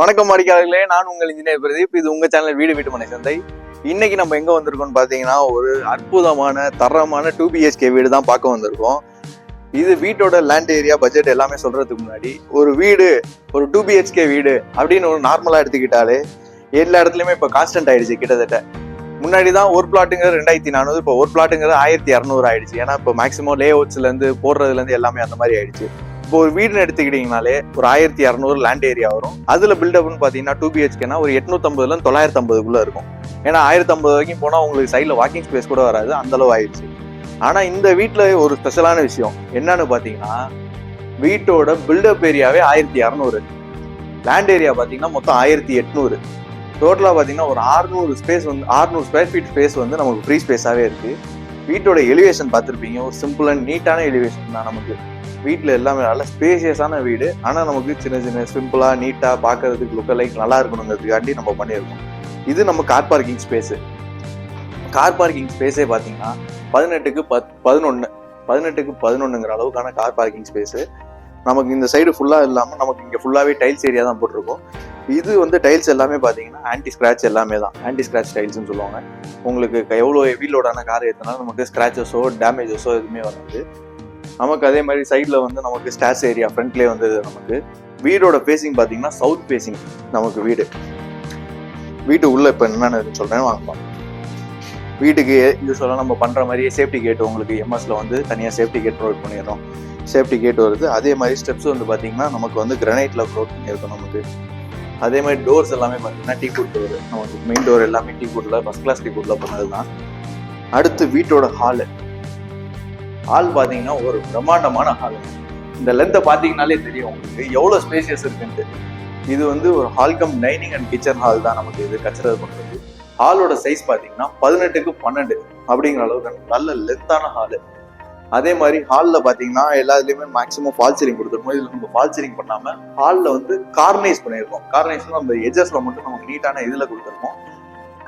வணக்கம் வாடிக்கையாளர்களே நான் உங்கள் இன்ஜினியர் பிரதீப். இது உங்கள் சேனல் வீடு வீட்டு மனை சந்தை. இன்னைக்கு நம்ம எங்கே வந்திருக்கோம்னு பார்த்தீங்கன்னா ஒரு அற்புதமான தரமான டூ பிஹெச்கே வீடு தான் பார்க்க வந்திருக்கோம். இது வீட்டோட லேண்ட் ஏரியா பட்ஜெட் எல்லாமே சொல்றதுக்கு முன்னாடி ஒரு வீடு ஒரு டூ பிஹெச்கே வீடு அப்படின்னு ஒரு நார்மலாக எடுத்துக்கிட்டாலே எல்லா இடத்துலையுமே இப்போ கான்ஸ்டன்ட் ஆயிடுச்சு கிட்டத்தட்ட. முன்னாடி தான் ஒரு பிளாட்டுங்கிறது ரெண்டாயிரத்தி நானூறு இப்போ ஒரு பிளாட்டுங்கிறது ஆயிரத்தி இரநூறு ஆயிடுச்சு. ஏன்னா இப்போ மேக்ஸிமம் லே அவுட்ஸ்லேருந்து போடுறதுலேருந்து எல்லாமே அந்த மாதிரி ஆயிடுச்சு. இப்போ ஒரு வீடுன்னு எடுத்துக்கிட்டீங்கனாலே ஒரு ஆயிரத்தி இரநூறு லேண்ட் ஏரியா வரும். அதுல பில்டப்னு பாத்தீங்கன்னா டூ பிஹெச்கேனா ஒரு எட்நூத்தம்பதுல இருந்து தொள்ளாயிரத்தி ஐம்பதுக்குள்ள இருக்கும். ஏன்னா ஆயிரத்தி ஐம்பது வரைக்கும் போனா உங்களுக்கு சைட்ல வாக்கிங் ஸ்பேஸ் கூட வராது அந்த அளவு ஆயிடுச்சு. ஆனா இந்த வீட்டில் ஒரு ஸ்பெஷலான விஷயம் என்னன்னு பாத்தீங்கன்னா வீட்டோட பில்டப் ஏரியாவே ஆயிரத்தி இரநூறு லேண்ட் ஏரியா பாத்தீங்கன்னா மொத்தம் ஆயிரத்தி எட்நூறு. டோட்டலா பாத்தீங்கன்னா ஒரு 600 ஸ்பேஸ் வந்து 600 ஸ்கொயர் ஃபீட் ஸ்பேஸ் வந்து நமக்கு ஃப்ரீ ஸ்பேஸாவே இருக்கு. வீட்டோட எலிவேஷன் பார்த்துருப்பீங்க. ஒரு சிம்பிள் அண்ட் நீட்டான எலிவேஷன் தான் நமக்கு. வீட்டில் எல்லாமே நல்ல ஸ்பேசியஸான வீடு. ஆனால் நமக்கு சின்ன சின்ன சிம்பிளாக நீட்டாக பார்க்கறதுக்கு லுக்க லைக் நல்லா இருக்கணுங்கிறதுக்காண்டி நம்ம பண்ணியிருக்கோம் இது நம்ம car parking space car parking ஸ்பேஸே பார்த்தீங்கன்னா பதினெட்டுக்கு பத் பதினொன்று பதினெட்டுக்கு பதினொன்றுங்கிற அளவுக்கான கார் பார்க்கிங் ஸ்பேஸு நமக்கு இந்த சைடு ஃபுல்லாக இல்லாமல் நமக்கு இங்கே ஃபுல்லாகவே டைல்ஸ் ஏரியா தான் போட்டிருக்கோம். இது வந்து டைல்ஸ் எல்லாமே பார்த்தீங்கன்னா ஆன்டி ஸ்க்ராட்ச் எல்லாமே தான். ஆன்டி ஸ்க்ராட்ச் டைல்ஸ்னு சொல்லுவாங்க. உங்களுக்கு எவ்வளோ ஹெவி லோடான கார் ஏற்றினாலும் நமக்கு ஸ்க்ராச்சஸோ டேமேஜஸோ எதுவுமே வராது. நமக்கு அதே மாதிரி சைடில் வந்து நமக்கு ஸ்டார்ஸ் ஏரியா ஃப்ரண்ட்லேயே வந்து நமக்கு. வீடோட ஃபேஸிங் பார்த்தீங்கன்னா சவுத் ஃபேஸிங் நமக்கு வீடு. வீட்டு உள்ளே இப்போ என்னென்னு சொல்கிறேன் வாங்கலாம். வீட்டுக்கு யூஸ்வலாக நம்ம பண்ணுற மாதிரியே சேஃப்டி கேட் உங்களுக்கு எம்எஸ்ல வந்து தனியாக சேஃப்டி கேட் ப்ரொவைட் பண்ணிடுறோம். சேஃப்டி கேட் வருது. அதே மாதிரி ஸ்டெப்ஸ் வந்து பார்த்தீங்கன்னா நமக்கு வந்து கிரனைட்டில் ப்ரொவைட் பண்ணியிருக்கோம் நமக்கு. அதே மாதிரி டோர்ஸ் எல்லாமே பார்த்தீங்கன்னா டீ கூட் டோர் நமக்கு மெயின் டோர் எல்லாமே டீ கூட்டில் ஃபஸ்ட் கிளாஸ் டீ கூட்டில் பண்ணது தான் அடுத்து வீட்டோட ஹாலு ஹால் பார்த்தீங்கன்னா ஒரு பிரம்மாண்டமான ஹால் இந்த லென்த்தை பார்த்தீங்கனாலே தெரியும் உங்களுக்கு. எவ்வளோ ஸ்பேசியஸ் இருக்குன்ட்டு. இது வந்து ஒரு hall cum dining and kitchen hall தான் நமக்கு இது கன்சிடர் பண்ணுறது ஹாலோட சைஸ் பார்த்தீங்கன்னா பதினெட்டுக்கு பன்னெண்டு அப்படிங்கிற அளவுக்கு நல்ல லென்த்தான ஹாலு அதே மாதிரி ஹாலில் பார்த்தீங்கன்னா எல்லாத்துலேயுமே மேக்ஸிமம் ஃபால் சீலிங் கொடுத்துருக்கோம். இதில் நம்ம ஃபால் சீலிங் பண்ணாமல் ஹாலில் வந்து கார்னைஸ் பண்ணியிருக்கோம். கார்னைஸ் நம்ம எஜஸில் மட்டும் நமக்கு நீட்டான இதில் கொடுத்துருக்கோம்.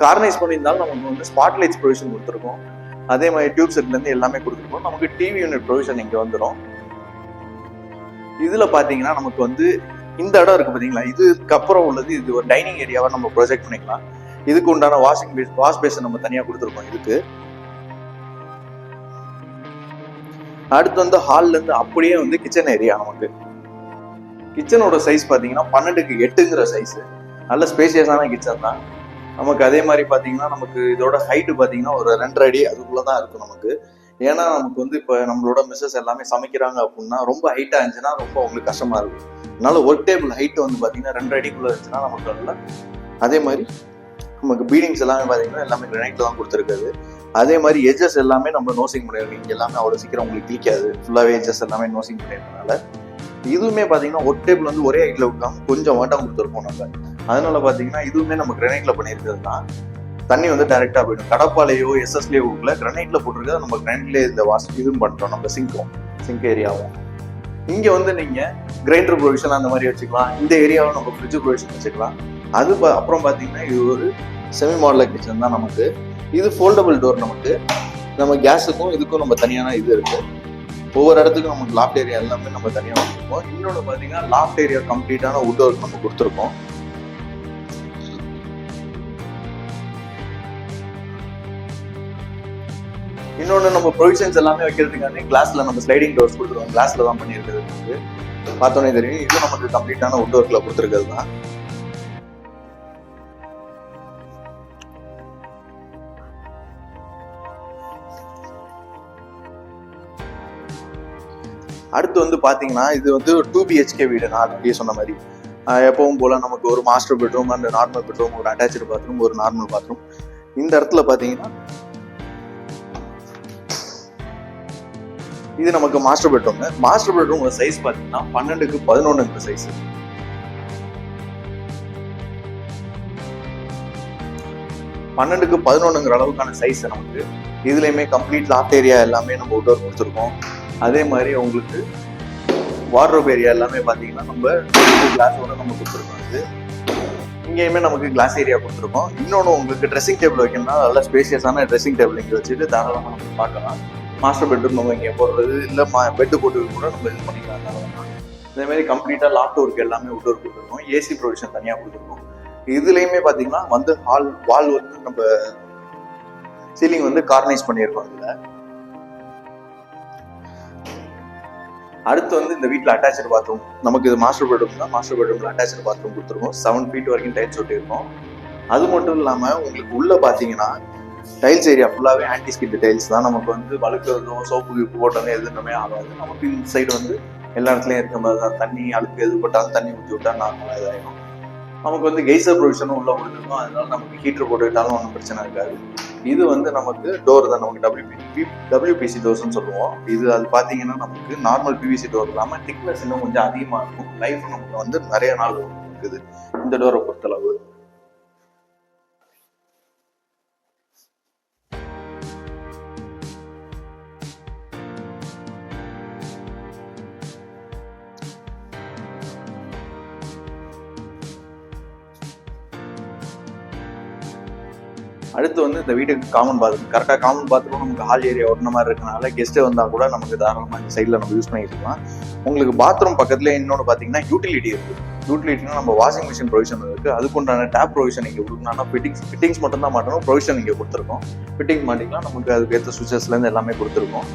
கார்னைஸ் பண்ணியிருந்தாலும் நமக்கு வந்து ஸ்பாட் லைட்ஸ் ப்ரொவிஷன் கொடுத்துருக்கோம். அதே மாதிரி டியூப் செட்லேருந்து எல்லாமே கொடுத்துருக்கோம் நமக்கு டிவி யூனிட் ப்ரொவிஷன் இங்கே வந்துடும் இதில் பார்த்தீங்கன்னா நமக்கு வந்து இந்த இடம் இருக்கு பார்த்தீங்களா இதுக்கு அப்புறம் உள்ளது இது ஒரு டைனிங் ஏரியாவை நம்ம ப்ரொஜெக்ட் பண்ணிக்கலாம். இதுக்கு உண்டான வாஷிங் பேஸ் வாஷ் பேஸை நம்ம தனியாக கொடுத்துருக்கோம் இதுக்கு. அடுத்து வந்து ஹால்ல இருந்து அப்படியே வந்து கிச்சன் ஏரியா நமக்கு. கிச்சனோட சைஸ் பார்த்தீங்கன்னா பன்னெண்டுக்கு எட்டுங்கிற சைஸ் நல்ல ஸ்பேசியஸான கிச்சன் தான். நமக்கு அதே மாதிரி பார்த்தீங்கன்னா நமக்கு இதோட ஹைட்டு பார்த்தீங்கன்னா ஒரு ரெண்டரை அடி அதுக்குள்ளே தான் இருக்கும் நமக்கு. ஏன்னா நமக்கு வந்து இப்போ நம்மளோட மிஸ்ஸஸ் எல்லாமே சமைக்கிறாங்க அப்படின்னா ரொம்ப ஹைட்டாக இருந்துச்சுன்னா ரொம்ப அவங்களுக்கு கஷ்டமா இருக்கும். அதனால ஒர்க் டேபிள் ஹைட்டு வந்து பார்த்தீங்கன்னா ரெண்டு அடிக்குள்ளே இருந்துச்சுன்னா நமக்கு நல்லா அதே மாதிரி நமக்கு பீடிங்ஸ் எல்லாமே பார்த்தீங்கன்னா எல்லாமே கிரனைட்ல தான் கொடுத்துருக்காது அதே மாதிரி எஜஸ் எல்லாமே நம்ம நோசிங் பண்ணிருக்கோம். இங்கே எல்லாமே அவ்வளோ சீக்கிரம் உங்களுக்கு கிளிக்காது ஃபுல்லாகவே எஜஸ் எல்லாமே நோசிங் பண்ணிருக்கனால. இதுவுமே பார்த்தீங்கன்னா ஒர்க் டேபிள் வந்து ஒரே ஹைட்டில் விட்டாம கொஞ்சம் வாட்டம் கொடுத்துருப்போம் நம்ம அதனால பார்த்தீங்கன்னா இதுவுமே நம்ம கிரனைட்ல பண்ணியிருக்கிறது தான் தண்ணி வந்து டைரக்டா போயிடும். கடப்பாலையோ எஸ்எஸ்லேயோ கொடுக்கல கிரனைட்ல போட்டிருக்கிறத நம்ம கிரைண்ட்லேயே இந்த வாஷ் இதுவும் பண்ணிட்டோம் நம்ம சிங்க்கும் சிங்க் ஏரியாவும். இங்க வந்து நீங்க கிரைண்டர் ப்ரொவிஷன் அந்த மாதிரி வச்சுக்கலாம். இந்த ஏரியாவில் நம்ம ஃப்ரிட்ஜ் ப்ரொவிஷன் வச்சுக்கலாம். அது அப்புறம் பார்த்தீங்கன்னா இது ஒரு செமி மாடலர் கிச்சன் தான் நமக்கு. இது ஃபோல்டபுள் டோர் நமக்கு. நம்ம கேஸுக்கும் இதுக்கும் நம்ம தனியான இது இருக்கு. ஒவ்வொரு இடத்துக்கும் நமக்கு லாஃப்ட் ஏரியா எல்லாமே நம்ம தனியாக வச்சுருக்கோம். இன்னொன்று பார்த்தீங்கன்னா லாஃப்ட் ஏரியா கம்ப்ளீட்டான உட் ஒர்க் நம்ம கொடுத்துருக்கோம். இன்னொன்று நம்ம ப்ரொவிஷன்ஸ் எல்லாமே வைக்கிறதுக்கான கிளாஸ்ல நம்ம ஸ்லைடிங் டோர்ஸ் கொடுத்துருவோம். கிளாஸ்ல தான் பண்ணியிருக்கிறது நமக்கு பார்த்தோன்னே தெரியும் இது நமக்கு கம்ப்ளீட்டான உட் ஒர்க்ல கொடுத்துருக்கிறது தான். அடுத்து வந்து பார்த்தீங்கன்னா இது வந்து டூ பிஹெச்கே வீடு நான் ஆல்ரெடி சொன்ன மாதிரி. எப்பவும் போல நமக்கு ஒரு master bedroom and normal bedroom ஒரு அட்டாச்சு பாத்ரூம் ஒரு நார்மல் பாத்ரூம் இந்த இடத்துல பார்த்தீங்கன்னா இது நமக்கு master bedroom master bedroom size பார்த்தீங்கன்னா பன்னெண்டுக்கு பதினொன்னுங்கிற சைஸ் பன்னெண்டுக்கு பதினொன்றுங்கிற அளவுக்கான சைஸ் நமக்கு இதுலேயுமே கம்ப்ளீட் லாஃப்ட் ஏரியா எல்லாமே நம்ம அவுட்டோர் கொடுத்துருக்கோம். அதே மாதிரி உங்களுக்கு வார்ட்ரோப் ஏரியா எல்லாமே பார்த்தீங்கன்னா நம்ம கிளாஸோட நம்ம கொடுத்துருக்கோம் இது. இங்கேயுமே நமக்கு கிளாஸ் ஏரியா கொடுத்துருக்கோம். இன்னொன்று உங்களுக்கு ட்ரெஸ்ஸிங் டேபிள் வைக்கணும்னா நல்ல ஸ்பேசியஸான ட்ரெஸ்ஸிங் டேபிள் இங்கே வச்சுட்டு தாராளமாக நம்ம பார்க்கலாம். மாஸ்டர் பெட்ரூம் நம்ம இங்கே போடுறது இல்லை மா பெட்டு போட்டு கூட நம்ம இது பண்ணிக்கலாம். தாராளமாக மாதிரி கம்ப்ளீட்டாக லாப்ட் ஒர்க் எல்லாமே உட் ஒர்க் கொடுத்துருக்கோம் ஏசி ப்ரொவிஷன் தனியாக கொடுத்துருக்கோம் இதுலேயுமே பார்த்தீங்கன்னா வந்து ஹால் வால் வந்து நம்ம சீலிங் வந்து கார்னைஸ் பண்ணியிருக்கோம் இதில். அடுத்து வந்து இந்த வீட்டில் அட்டாச்சு பாத்ரூம் நமக்கு இது மாஸ்டர் பெட்ரூம் தான் மாஸ்டர் பெட்ரூமில் அட்டாச்சு பாத்ரூம் கொடுத்துருக்கோம். செவன் ஃபீட் வரைக்கும் டைல்ஸ் ஒட்டியிருக்கோம் அது மட்டும் இல்லாமல் உங்களுக்கு உள்ளே பார்த்தீங்கன்னா டைல்ஸ் ஏரியா ஃபுல்லாகவே ஆன்டி ஸ்கிட் டைல்ஸ் தான். நமக்கு வந்து வழுக்கிறதும் சோப்பு கீப்பு போட்டதோ எதுவுமே ஆகாது. நமக்கு இந்த சைடு வந்து எல்லா இடத்துலையும் இருக்க மாதிரி தான். தண்ணி அழுக்கு எது போட்டாலும் தண்ணி ஊற்றி விட்டால் நார்மலாக இதாகிடும் நமக்கு வந்து கெய்சர் ப்ரொவிஷனும் உள்ள கொடுத்துருக்கோம். அதனால நமக்கு ஹீட்டர் போட்டுக்கிட்டாலும் ஒன்றும் பிரச்சனை இருக்காது. இது வந்து நமக்கு டோர் தான். நமக்கு டபிள்யூபி டபிள்யூபிசி டோர்ஸ்னு சொல்லுவோம். இது அது பார்த்தீங்கன்னா நமக்கு நார்மல் பிவிசி டோர் இல்லாமல் திக்னஸ் இன்னும் கொஞ்சம் அதிகமாக இருக்கும். லைஃப் நமக்கு வந்து நிறைய நாள் இருக்குது. இந்த டோரை பொறுத்தளவு. அடுத்து வந்து இந்த வீட்டுக்கு காமன் பாத்ரூம் கரெக்டாக காமன் பாத்ரூம் நமக்கு ஹால் ஏரியா ஒட்டின மாதிரி இருக்கனால கெஸ்ட்டு வந்தால் கூட நமக்கு தாராளமாக இந்த சைடில் நம்ம யூஸ் பண்ணிக்கலாம். உங்களுக்கு பாத்ரூம் பக்கத்துல இன்னொன்று பார்த்தீங்கன்னா யூட்டிலிட்டி இருக்குது யூட்டிலிட்டினா நம்ம வாஷிங் மிஷின் ப்ரொவிஷன் இருக்குது அதுக்குண்டான டேப் ப்ரொவிஷன் இங்கே கொடுக்கணும்னா ஃபிட்டிங்ஸ் ஃபிட்டிங்ஸ் மட்டும் தான் மாட்டணும் ப்ரொவிஷன் இங்கே கொடுத்துருக்கோம். ஃபிட்டிங் மாட்டிக்கலாம் நமக்கு அதுக்கு ஏற்ற சுவிச்சஸ்லேருந்து எல்லாமே கொடுத்துருக்கோம்.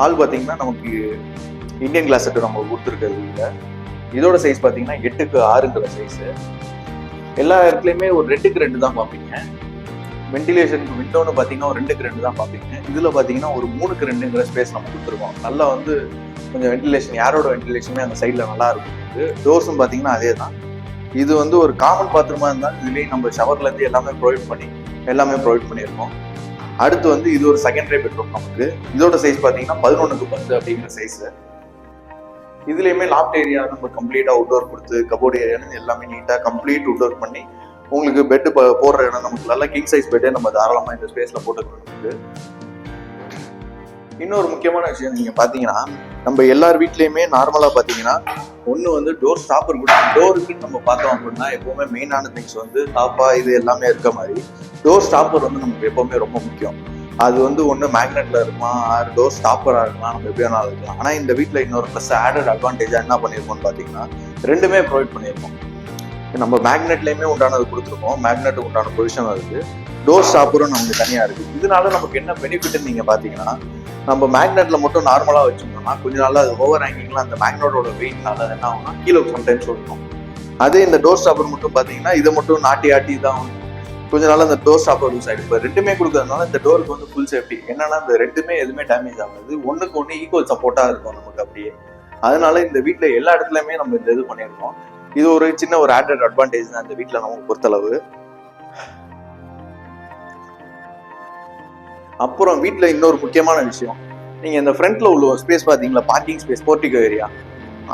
ஹால் பார்த்தீங்கன்னா நமக்கு இந்தியன் கிளாஸ் செட்டு நம்ம கொடுத்துருக்கிறது இல்லை. இதோட சைஸ் பார்த்தீங்கன்னா எட்டுக்கு ஆறுங்கிற சைஸு எல்லா இடத்துலையுமே ஒரு ரெண்டுக்கு ரெண்டு தான் பார்ப்பீங்க. வெண்டிலேஷனுக்கு விண்டோன்னு பார்த்தீங்கன்னா ஒரு ரெண்டுக்கு ரெண்டு தான் பார்ப்பீங்க இதில் பார்த்தீங்கன்னா ஒரு மூணுக்கு ரெண்டுங்கிற ஸ்பேஸ் நம்ம கொடுத்துருக்கோம். நல்லா வந்து கொஞ்சம் வெண்டிலேஷன் யாரோட வெண்டிலேஷனுமே அந்த சைடில் நல்லா இருக்கும். டோர்ஸும் பார்த்தீங்கன்னா அதே தான் இது வந்து ஒரு காமன் பாத்ரூமாக இருந்தால் இதுலேயும் நம்ம ஷவர்லேருந்து எல்லாமே ப்ரொவைட் பண்ணி எல்லாமே ப்ரொவைட் பண்ணியிருக்கோம். அடுத்து வந்து இது ஒரு செகண்டரி பெட்ரூம் நமக்கு. இதோட சைஸ் பார்த்தீங்கன்னா பதினொன்றுக்கு பத்து அப்படிங்கிற சைஸு இதுலேயுமே லாப்ட் ஏரியா நம்ம கம்ப்ளீட்டாக அவுட்டோர் கொடுத்து கபோர்டு ஏரியான்னு எல்லாமே நீட்டாக கம்ப்ளீட் அவுட்டோர் பண்ணி உங்களுக்கு பெட்டு போடுற இடம் நமக்கு நல்லா கிங் சைஸ் பெட்டே நம்ம தாராளமாக இந்த ஸ்பேஸில் போட்டுக்கலாம் இன்னொரு முக்கியமான விஷயம் நீங்கள் பார்த்தீங்கன்னா நம்ம எல்லார் வீட்லேயுமே நார்மலாக பார்த்தீங்கன்னா ஒன்று வந்து டோர் ஸ்டாப்பர் கொடுக்கும் டோருக்கு நம்ம பார்த்தோம் அப்படின்னா எப்போவுமே மெயினான திங்ஸ் வந்து டாப்பா இது எல்லாமே இருக்க மாதிரி டோர் ஸ்டாப்பர் வந்து நமக்கு எப்போவுமே ரொம்ப முக்கியம். அது வந்து ஒன்று மேக்னெட்டில் இருக்குமா ஆறு டோர் ஸ்டாப்பராக இருக்கலாம் நம்ம எப்படி வேணாலும் இருக்கலாம். ஆனால் இந்த வீட்டில் இன்னொரு ப்ளஸ் ஆடட் அட்வான்டேஜாக என்ன பண்ணியிருக்கோம்னு பார்த்தீங்கன்னா ரெண்டுமே ப்ரொவைட் பண்ணியிருக்கோம் நம்ம மேக்னெட்லேயுமே உண்டானது கொடுத்துருக்கோம். மேக்னெட்டுக்கு உண்டான பொசிஷன் வருது டோர் ஸ்டாப்பரும் நமக்கு தனியாக இருக்குது இதனால நமக்கு என்ன பெனிஃபிட்னு நீங்கள் பார்த்தீங்கன்னா நம்ம மேக்னெட்டில் மட்டும் நார்மலாக வச்சுருந்தோம்னா கொஞ்ச நாள் அது ஓவர் ஹேங்கிங்கில் அந்த மேக்னெட்டோட வெயிட்னால என்ன ஆகும்னா கீழே சம்டைம்ஸ் இருக்கும். அதே இந்த டோர் ஸ்டாப்பர் மட்டும் பார்த்தீங்கன்னா இதை மட்டும் நாட்டி ஆட்டி தான் கொஞ்ச நாள் அந்த டோர் ஸ்டாப்பர் யூஸ் ஆகிடும் இப்போ ரெண்டுமே கொடுக்கறதுனால இந்த டோருக்கு வந்து ஃபுல் சேஃப்டி என்னன்னா இந்த ரெண்டுமே எதுவுமே டேமேஜ் ஆகாது. ஒன்றுக்கு ஒன்று ஈக்குவல் சப்போர்ட்டாக இருக்கும் நமக்கு அப்படியே. அதனால இந்த வீட்டில் எல்லா இடத்துலையுமே நம்ம இந்த இது பண்ணியிருக்கோம். இது ஒரு சின்ன ஒரு ஆடட் அட்வான்டேஜ் தான் இந்த வீட்டில் நமக்கு பொறுத்தளவு. அப்புறம் வீட்டில் இன்னொரு முக்கியமான விஷயம். நீங்கள் இந்த ஃப்ரண்ட்ல உள்ள ஒரு ஸ்பேஸ் பார்த்தீங்களா பார்க்கிங் ஸ்பேஸ் போர்ட்டிகோ ஏரியா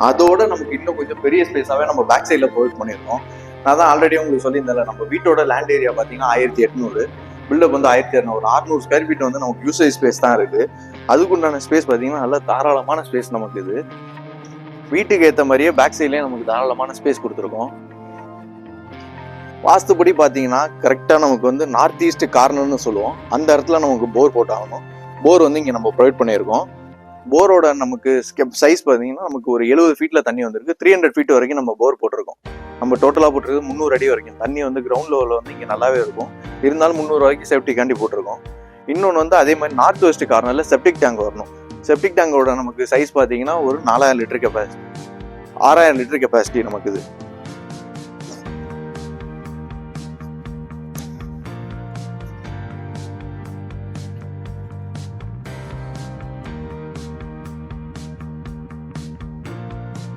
அதோட நமக்கு இன்னும் கொஞ்சம் பெரிய ஸ்பேஸாகவே நம்ம பேக் சைடில் ப்ரொவைட் பண்ணியிருக்கோம். நான் தான் ஆல்ரெடி உங்களுக்கு சொல்லியிருந்தேன் நம்ம வீட்டோட லேண்ட் ஏரியா பார்த்தீங்கன்னா ஆயிரத்தி எட்நூறு. பில்டப் வந்து ஆயிரத்தி இரநூறு அறுநூறு ஸ்கொயர் ஃபீட் வந்து நமக்கு யூசேஜ் ஸ்பேஸ் தான் இருக்கு. அதுக்குண்டான ஸ்பேஸ் பார்த்தீங்கன்னா நல்ல தாராளமான ஸ்பேஸ் நமக்கு இது. வீட்டுக்கு ஏற்ற மாதிரியே பேக் சைட்லேயே நமக்கு தாராளமான ஸ்பேஸ் கொடுத்துருக்கோம். வாஸ்துப்படி பார்த்தீங்கன்னா கரெக்டாக நமக்கு வந்து நார்த் ஈஸ்ட் கார்னர்னு சொல்லுவோம். அந்த இடத்துல நமக்கு போர் போட்டாகணும். போர் வந்து இங்கே நம்ம ப்ரொவைட் பண்ணியிருக்கோம். போரோட நமக்கு ஸ்கெப் சைஸ் பார்த்தீங்கன்னா நமக்கு ஒரு எழுபது ஃபீட்டில் தண்ணி வந்திருக்கு. த்ரீ ஹண்ட்ரட் ஃபீட் வரைக்கும் நம்ம போர் போட்டிருக்கோம். நம்ம டோட்டலாக போட்டிருக்கு முந்நூறு அடி வரைக்கும். தண்ணி வந்து கிரவுண்ட் லெவலில் வந்து இங்கே நல்லாவே இருக்கும். இருந்தாலும் முந்நூறு வரைக்கும் சேஃப்டிக்காண்டி போட்டிருக்கோம். இன்னொன்று வந்து அதே மாதிரி நார்த் வெஸ்ட் கார்னரில் செப்டிக் டேங்க் வரணும். செப்டிக் டேங்கோட நமக்கு சைஸ் பார்த்தீங்கன்னா ஒரு நாலாயிரம் லிட்டர் கெப்பாசிட்டி ஆறாயிரம் லிட்டர் கெப்பாசிட்டி நமக்கு இது.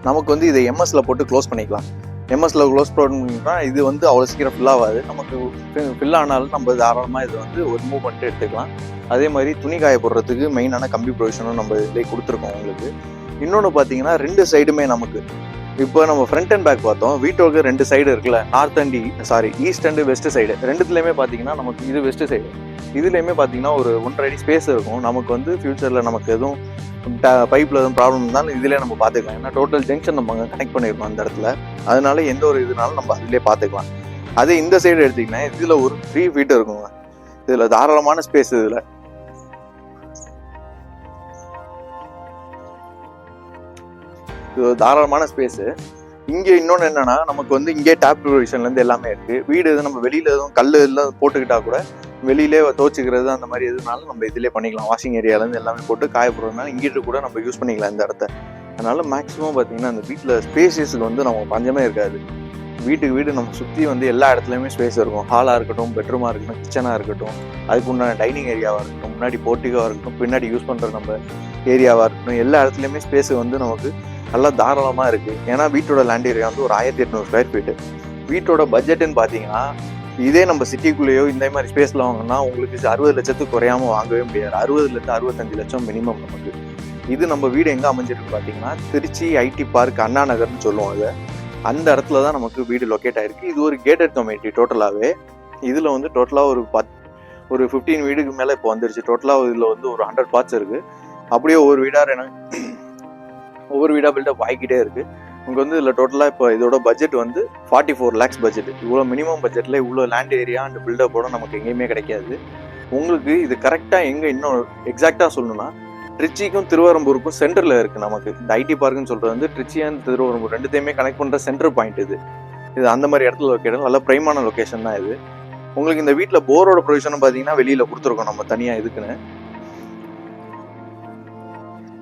நமக்கு வந்து இதை எம்எஸ்ல போட்டு க்ளோஸ் பண்ணிக்கலாம். எம்எஸ்ல க்ளோஸ் பண்ணிங்கன்னா இது வந்து அவ்வளோ சீக்கிரம் ஃபில் ஆகாது. நமக்கு ஃபில் ஆனாலும் நம்ம தாராளமாக இதை வந்து ஒரு மூவ் பண்ணிட்டு எடுத்துக்கலாம். அதே மாதிரி துணி காய போடுறதுக்கு மெயினான கம்பி ப்ரொவிஷனும் நம்ம இதிலே கொடுத்துருக்கோம் உங்களுக்கு. இன்னொன்று பார்த்தீங்கன்னா ரெண்டு சைடுமே நமக்கு. இப்போ நம்ம ஃப்ரண்ட் அண்ட் பேக் பார்த்தோம். வீட்டோக்கு ரெண்டு சைடு இருக்குல்ல north and sorry e, east and west side ரெண்டுத்துலேயுமே பார்த்தீங்கன்னா நமக்கு இது வெஸ்ட் சைடு இதுலேயுமே பார்த்தீங்கன்னா ஒரு ஒன்றரை அடி ஸ்பேஸ் இருக்கும். நமக்கு வந்து ஃபியூச்சரில் நமக்கு எதுவும் பைப்பில் எதுவும் ப்ராப்ளம் இருந்தாலும் இதிலே நம்ம பார்த்துக்கலாம் ஏன்னா டோட்டல் ஜங்ஷன் நம்ம அங்கே கனெக்ட் பண்ணியிருக்கோம் அந்த இடத்துல. அதனால எந்த ஒரு இதுனாலும் நம்ம அதிலே பார்த்துக்கலாம் அதே இந்த சைடு எடுத்திங்கன்னா இதில் ஒரு த்ரீ ஃபீட் இருக்குங்க. இதில் தாராளமான ஸ்பேஸ் இதில். இது தாராளமான ஸ்பேஸு இங்கே இன்னொன்று என்னன்னா நமக்கு வந்து இங்கே டேப் ப்ரொவிஷன்லேருந்து எல்லாமே இருக்கு. வீடு எதுவும் நம்ம வெளியில் எதுவும் கல் எல்லாம் போட்டுக்கிட்டா கூட வெளியிலே துவச்சிக்கிறது அந்த மாதிரி எதுனாலும் நம்ம இதிலே பண்ணிக்கலாம். வாஷிங் ஏரியாலேருந்து எல்லாமே போட்டு காய போடுறதுனால இங்கிட்டு கூட நம்ம யூஸ் பண்ணிக்கலாம் இந்த இடத்த. அதனால மேக்ஸிமம் பார்த்தீங்கன்னா அந்த வீட்டில் ஸ்பேசஸுக்கு வந்து நம்ம பஞ்சமே இருக்காது. வீட்டுக்கு வீடு நம்ம சுற்றி வந்து எல்லா இடத்துலையுமே ஸ்பேஸ் இருக்கும். ஹாலாக இருக்கட்டும் பெட்ரூமாக இருக்கட்டும் கிச்சனாக இருக்கட்டும். அதுக்கு உண்டான டைனிங் ஏரியாவாக இருக்கட்டும் முன்னாடி போர்ட்டிக்காக இருக்கட்டும் பின்னாடி யூஸ் பண்ணுற நம்ம ஏரியாவாக இருக்கட்டும். எல்லா இடத்துலையுமே ஸ்பேஸ் வந்து நமக்கு நல்லா தாராளமாக இருக்குது ஏன்னா வீட்டோட லேண்ட் ஏரியா வந்து ஒரு ஆயிரத்தி எட்நூறு ஸ்கொயர் ஃபீட்டு வீட்டோட பட்ஜெட்டுன்னு பார்த்தீங்கன்னா இதே நம்ம சிட்டிக்குள்ளேயோ இந்த மாதிரி ஸ்பேஸில் வாங்கினா உங்களுக்கு அறுபது லட்சத்துக்கு குறையாம வாங்கவே முடியாது. அறுபதுலேருந்து அறுபத்தஞ்சு லட்சம் மினிமம் நமக்கு. இது நம்ம வீடு எங்கே அமைஞ்சிருக்கு பார்த்தீங்கன்னா திருச்சி ஐடி பார்க் அண்ணா நகர்னு சொல்லுவோம் அதை. அந்த இடத்துல தான் நமக்கு வீடு லொக்கேட் ஆகிருக்கு இது ஒரு கேட்டட் கம்யூனிட்டி டோட்டலாகவே இதில் வந்து டோட்டலாக ஒரு பத் ஒரு ஃபிஃப்டீன் வீடுக்கு மேலே இப்போ வந்துருச்சு. டோட்டலாக இதில் வந்து ஒரு ஹண்ட்ரட் பார்ட்ஸ் இருக்குது அப்படியே ஒவ்வொரு வீடாக ஒவ்வொரு வீடாக பில்டப் ஆகிக்கிட்டே இருக்குது உங்களுக்கு வந்து இதில் டோட்டலாக இப்போ இதோட பட்ஜெட் வந்து ஃபார்ட்டி ஃபோர் லேக்ஸ் பட்ஜெட் இவ்வளோ மினிமம் பட்ஜெட்டில் இவ்வளோ லேண்ட் ஏரியா அண்ட் பில்டப்போட நமக்கு எங்கேயுமே கிடைக்காது. உங்களுக்கு இது கரெக்டாக எங்கே இன்னும் எக்ஸாக்டாக சொல்லணும்னா ட்ரிச்சிக்கும் திருவரம்பூருக்கும் சென்டரில் இருக்குது நமக்கு. இந்த ஐடி பார்க்குன்னு சொல்கிறது வந்து ட்ரிச்சி அண்ட் திருவரம்பூர் ரெண்டுத்தையுமே கனெக்ட் பண்ணுற சென்டர் பாயிண்ட் இது. இது அந்த மாதிரி இடத்துல லொக்கேட் நல்ல பிரைமான லொக்கேஷன் தான் இது. உங்களுக்கு இந்த வீட்டில் போரோட ப்ரொவிஷனும் பார்த்தீங்கன்னா வெளியில் கொடுத்துருக்கோம் நம்ம தனியாக இதுக்குன்னு.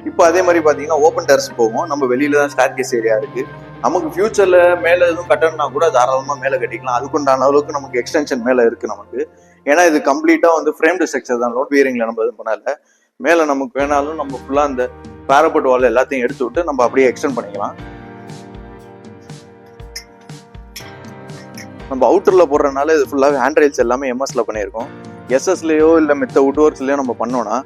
இப்போ அதே மாதிரி பார்த்தீங்கன்னா ஓப்பன் டெரஸ் போகும். நம்ம வெளியில தான் ஸ்டார் கேஸ் ஏரியா இருக்கு. நமக்கு ஃபியூச்சர்ல மேலே எதுவும் கட்டணும்னா கூட தாராளமாக மேலே கட்டிக்கலாம். அதுக்குண்டான அளவுக்கு நமக்கு எக்ஸ்டென்ஷன் மேலே இருக்கு நமக்கு. ஏன்னா இது கம்ப்ளீட்டாக வந்து ஃப்ரேம்டு ஸ்ட்ரக்சர் தான். லோட் பியரிங்ல நம்ம இது பண்ணல. மேலே நமக்கு வேணாலும் நம்ம ஃபுல்லாக அந்த பேரப்பட் வால் எல்லாத்தையும் எடுத்து விட்டு நம்ம அப்படியே எக்ஸ்டெண்ட் பண்ணிக்கலாம். நம்ம அவுட்டரில் போடுறதுனால இது ஃபுல்லாகவே ஹேண்ட் ரைல்ஸ் எல்லாமே எம்எஸ்ல பண்ணியிருக்கோம். எஸ்எஸ்லேயோ இல்லை மித்த உட் ஒர்க்ஸ்லையோ நம்ம பண்ணோம்னா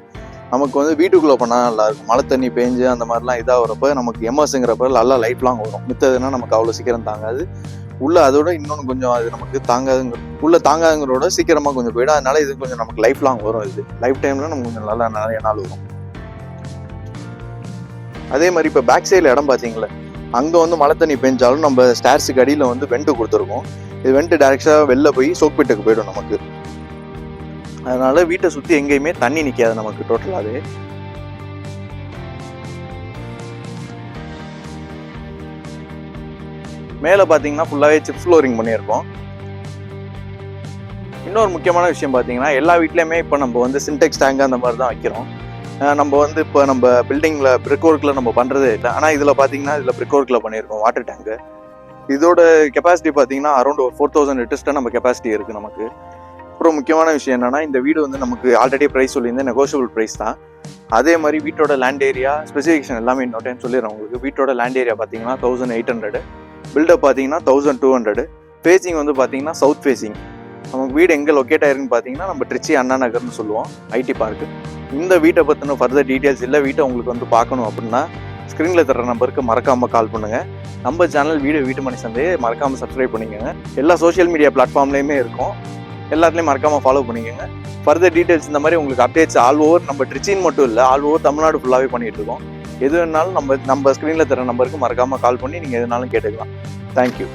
நமக்கு வந்து வீட்டுக்குள்ளே பண்ணால் நல்லா இருக்கும். மழை தண்ணி பேஞ்சு அந்த மாதிரிலாம் இதாகிறப்ப நமக்கு எம்எஸ்ங்கிறப்ப நல்லா லைஃப் லாங் வரும். மித்ததுன்னா நமக்கு அவ்வளோ சீக்கிரம் தாங்காது. உள்ள அதோட இன்னொன்று கொஞ்சம் அது நமக்கு தாங்காதுங்க உள்ள தாங்காதுங்கிறோட சீக்கிரமாக கொஞ்சம் போயிடும். அதனால இது கொஞ்சம் நமக்கு லைஃப் லாங் வரும் இது. லைஃப் டைமில் நமக்கு கொஞ்சம் நல்லா நிறைய நாள் வரும். அதே மாதிரி இப்போ பேக் சைடில் இடம் பார்த்தீங்களா அங்கே வந்து மழை தண்ணி பெஞ்சாலும் நம்ம ஸ்டேர்ஸுக்கு அடியில் வந்து வெண்ட் கொடுத்துருக்கோம். இது வெண்ட்டு டேரெக்டாக வெளில போய் சோக்பீட்டுக்கு போயிடும் நமக்கு. அதனால வீட்டை சுற்றி எங்கேயுமே தண்ணி நிற்காது நமக்கு டோட்டலாகவே மேலே பார்த்தீங்கன்னா ஃபுல்லாகவே சிப் ஃப்ளோரிங் பண்ணியிருக்கோம். இன்னொரு முக்கியமான விஷயம் பார்த்தீங்கன்னா எல்லா வீட்லேயுமே இப்போ நம்ம வந்து சின்டெக்ஸ் டேங்க் அந்த மாதிரி தான் வைக்கிறோம். நம்ம வந்து இப்போ நம்ம பில்டிங்கில் பிரிக் ஒர்க்கில் நம்ம பண்ணுறதே இல்லை. ஆனால் இதில் பார்த்தீங்கன்னா இதில் பிரிக் ஒர்க்கில் பண்ணியிருக்கோம் வாட்டர் டேங்க்கு இதோட கெப்பாசிட்டி பார்த்தீங்கன்னா அரௌண்ட் ஒரு ஃபோர் தௌசண்ட் லிட்டர்ஸ்ட்டாக நம்ம கெப்பாசிட்டி இருக்குது நமக்கு. அப்புறம் முக்கியமான விஷயம் என்னன்னா இந்த வீடு வந்து நமக்கு ஆல்ரெடி ப்ரைஸ் சொல்லியிருந்தேன் நெகோஷியபிள் ப்ரைஸ் தான். அதே மாதிரி வீட்டோட லேண்ட் ஏரியா ஸ்பெசிஃபிகேஷன் எல்லாமே இன்னொரு டைம் சொல்லிடுறேன் உங்களுக்கு. வீட்டோட லேண்ட் ஏரியா பார்த்தீங்கன்னா thousand eight hundred built up பார்த்தீங்கன்னா தௌசண்ட் டூ ஹண்ட்ரட் ஃபேஸிங் வந்து பார்த்தீங்கன்னா சவுத் ஃபேஸிங் நமக்கு வீடு எங்கே லொக்கேட் ஆயிருக்குன்னு பார்த்தீங்கன்னா நம்ம திருச்சி அண்ணா நகர்னு சொல்லுவோம் ஐடி பார்க்கு இந்த வீட்டை பற்றின ஃபர்தர் டீட்டெயில்ஸ் இல்லை வீட்டை உங்களுக்கு வந்து பார்க்கணும் அப்படின்னா ஸ்க்ரீனில் தர நம்பருக்கு மறக்காமல் கால் பண்ணுங்கள் நம்ம சேனல் வீடு வீட்டு மணி சந்தையை மறக்காமல் சப்ஸ்கிரைப் பண்ணிக்கோங்க. எல்லா சோஷியல் மீடியா பிளாட்ஃபார்ம்லேயுமே இருக்கும். எல்லாத்துலேயும் மறக்காமல் ஃபாலோ பண்ணிக்கோங்க. ஃபர்தர் டீட்டெயில்ஸ் இந்த மாதிரி உங்களுக்கு அப்டேட்ஸ் ஆல் ஓவர் நம்ம ட்ரிச்சின் மட்டும் இல்லை ஆல் ஓவர் தமிழ்நாடு ஃபுல்லாகவே பண்ணிகிட்டு இருக்கோம். எது வேணாலும் நம்ம நம்ம ஸ்க்ரீனில் தர நம்பருக்கு மறக்காமல் கால் பண்ணி நீங்கள் எதுனாலும் கேட்டுக்கலாம். தேங்க்யூ